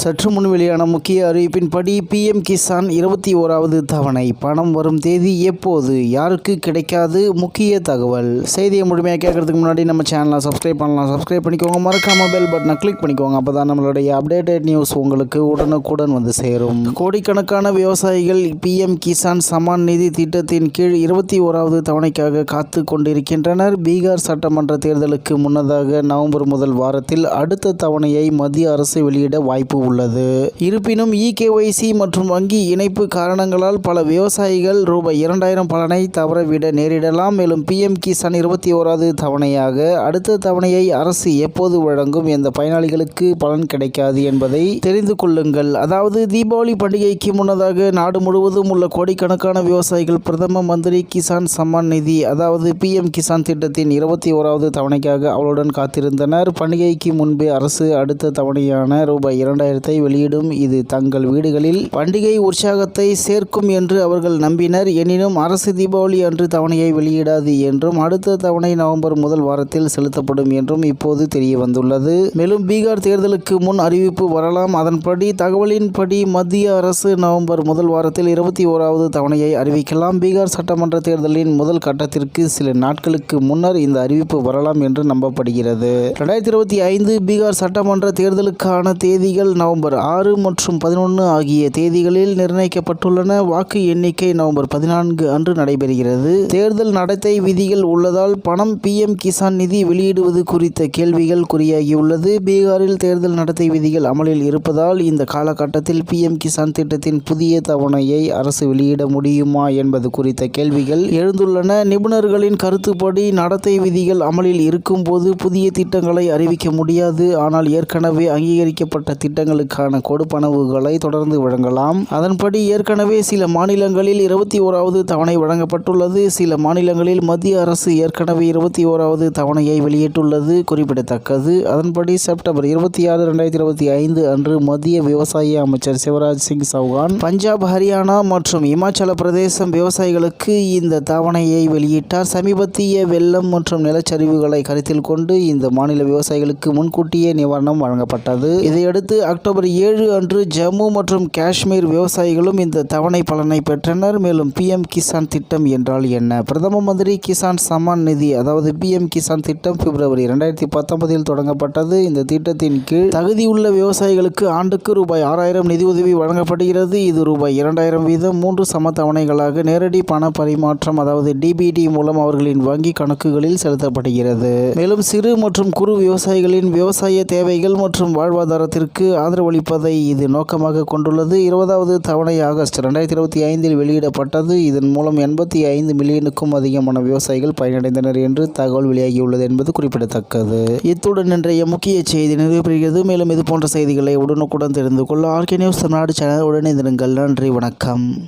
சற்று முன் வெளியான முக்கிய அறிவிப்பின்படி பிஎம் கிசான் இருபத்தி ஓராவது தவணை பணம் வரும் தேதி எப்போது யாருக்கு கிடைக்காது முக்கிய தகவல். செய்தியை முழுமையாக கேட்கறதுக்கு முன்னாடி நம்ம சேனலை சப்ஸ்கிரைப் பண்ணலாம். சப்ஸ்கிரைப் பண்ணிக்கோங்க. மறக்காம பெல் பட்டனை கிளிக் பண்ணிக்கோங்க. அப்போ தான் நம்மளுடைய அப்டேட்டட் நியூஸ் உங்களுக்கு உடனுக்குடன் வந்து சேரும். கோடிக்கணக்கான விவசாயிகள் பிஎம் கிசான் சமான் நிதி திட்டத்தின் கீழ் இருபத்தி ஓராவது தவணைக்காக காத்து கொண்டிருக்கின்றனர். பீகார் சட்டமன்ற தேர்தலுக்கு முன்னதாக நவம்பர் முதல் வாரத்தில் அடுத்த தவணையை மத்திய அரசு வெளியிட வாய்ப்பு உள்ளது. இருப்பினும் இகேஒய்சி மற்றும் வங்கி இணைப்பு காரணங்களால் பல விவசாயிகள் ரூபாய் இரண்டாயிரம் பலனை தவறவிட நேரிடலாம். மேலும் பிஎம் கிசான் இருபத்தி ஓராவது தவணையாக அடுத்த தவணையை அரசு எப்போது வழங்கும் எந்த பயனாளிகளுக்கு பலன் கிடைக்காது என்பதை தெரிந்து கொள்ளுங்கள். அதாவது தீபாவளி பண்டிகைக்கு முன்னதாக நாடு முழுவதும் உள்ள கோடிக்கணக்கான விவசாயிகள் பிரதம மந்திரி கிசான் சம்மான் நிதி அதாவது பிஎம் கிசான் திட்டத்தின் இருபத்தி ஓராவது தவணைக்காக அவளுடன் காத்திருந்தனர். பண்டிகைக்கு முன்பே அரசு அடுத்த தவணையான ரூபாய் இரண்டாயிரம் வெளியிடும். இது தங்கள் வீடுகளில் பண்டிகை உற்சாகத்தை சேர்க்கும் என்று அவர்கள் நம்பினர். எனினும் அரசு தீபாவளி அன்று தவணையை வெளியிடாது என்றும் அடுத்த தவணை நவம்பர் முதல் வாரத்தில் செலுத்தப்படும் என்றும் இப்போது தெரிய வந்துள்ளது மேலும் பீகார் தேர்தலுக்கு முன் அறிவிப்பு வரலாம். அதன்படி தகவலின்படி மத்திய அரசு நவம்பர் முதல் வாரத்தில் இருபத்தி ஓராவது தவணையை அறிவிக்கலாம். பீகார் சட்டமன்ற தேர்தலின் முதல் கட்டத்திற்கு சில நாட்களுக்கு முன்னர் இந்த அறிவிப்பு வரலாம் என்று நம்பப்படுகிறது. ரெண்டாயிரத்தி இருபத்தி ஐந்து பீகார் சட்டமன்ற தேர்தலுக்கான தேதிகள் நவம்பர் ஆறு மற்றும் பதினொன்று ஆகிய தேதிகளில் நிர்ணயிக்கப்பட்டுள்ளன. வாக்கு எண்ணிக்கை நவம்பர் பதினான்கு அன்று நடைபெறுகிறது. தேர்தல் நடத்தை விதிகள் உள்ளதால் பணம் பிஎம் கிசான் நிதி வெளியிடுவது குறித்த கேள்விகள் குறியாகியுள்ளது. பீகாரில் தேர்தல் நடத்தை விதிகள் அமலில் இருப்பதால் இந்த காலகட்டத்தில் பிஎம் கிசான் திட்டத்தின் புதிய தவணையை அரசு வெளியிட முடியுமா என்பது குறித்த கேள்விகள் எழுந்துள்ளன. நிபுணர்களின் கருத்துப்படி நடத்தை விதிகள் அமலில் இருக்கும்போது புதிய திட்டங்களை அறிவிக்க முடியாது. ஆனால் ஏற்கனவே அங்கீகரிக்கப்பட்ட திட்டங்களுக்கான கொடுப்பனவுகளை தொடர்ந்து வழங்கலாம். அதன்படி ஏற்கனவே சில மாநிலங்களில் இருபத்தி ஓராவது தவணை வழங்கப்பட்டுள்ளது. சில மாநிலங்களில் மத்திய அரசு ஏற்கனவே இருபத்தி ஓராவது தவணையை வெளியிட்டுள்ளது. குறிப்பிடத்தக்கது. அதன்படி செப்டம்பர் இருபத்தி ஆறு இரண்டாயிரத்தி இருபத்தி ஐந்து அன்று மத்திய விவசாய அமைச்சர் சிவராஜ் சிங் சௌகான் பஞ்சாப் ஹரியானா மற்றும் இமாச்சல பிரதேசம் விவசாயிகளுக்கு இந்த தவணையை வெளியிட்டார். சமீபத்திய வெள்ளம் மற்றும் நிலச்சரிவுகளை கருத்தில் கொண்டு இந்த மாநில விவசாயிகளுக்கு முன்கூட்டியே நிவாரணம் வழங்கப்பட்டது. இதையடுத்து அக்டோபர் ஏழு அன்று ஜம்மு மற்றும் காஷ்மீர் விவசாயிகளும் இந்த தவணை பலனை பெற்றனர். மேலும் பிஎம் கிசான் திட்டம் என்றால் என்ன? பிரதம மந்திரி கிசான் சம்மான் நிதி அதாவது பிஎம் கிசான் திட்டம் பிப்ரவரி ரெண்டாயிரத்தி பத்தொன்பதில் தொடங்கப்பட்டது. இந்த திட்டத்தின் கீழ் தகுதியுள்ள விவசாயிகளுக்கு ஆண்டுக்கு ரூபாய் ஆறாயிரம் நிதியுதவி வழங்கப்படுகிறது. இது ரூபாய் இரண்டாயிரம் வீதம் மூன்று சம தவணைகளாக நேரடி பண பரிமாற்றம் அதாவது டிபிடி மூலம் அவர்களின் வங்கி கணக்குகளில் செலுத்தப்படுகிறது. மேலும் சிறு மற்றும் குறு விவசாயிகளின் விவசாய தேவைகள் மற்றும் வாழ்வாதாரத்திற்கு ஆதரவளிப்பதை இது நோக்கமாக கொண்டுள்ளது. இருபதாவது தவணை ஆகஸ்ட் ரெண்டாயிரத்தி இருபத்தி ஐந்தில் வெளியிடப்பட்டது. இதன் மூலம் எண்பத்தி ஐந்து மில்லியனுக்கும் அதிகமான விவசாயிகள் பயனடைந்தனர் என்று தகவல் வெளியாகியுள்ளது என்பது குறிப்பிடத்தக்கது. இத்துடன் இன்றைய முக்கிய செய்தி நிறைவு மேலும் இது போன்ற செய்திகளை உடனுக்குடன் தெரிந்து கொள்ள ஆர்கே நியூஸ் தமிழ்நாடு சேனல் உடனே நன்றி வணக்கம்.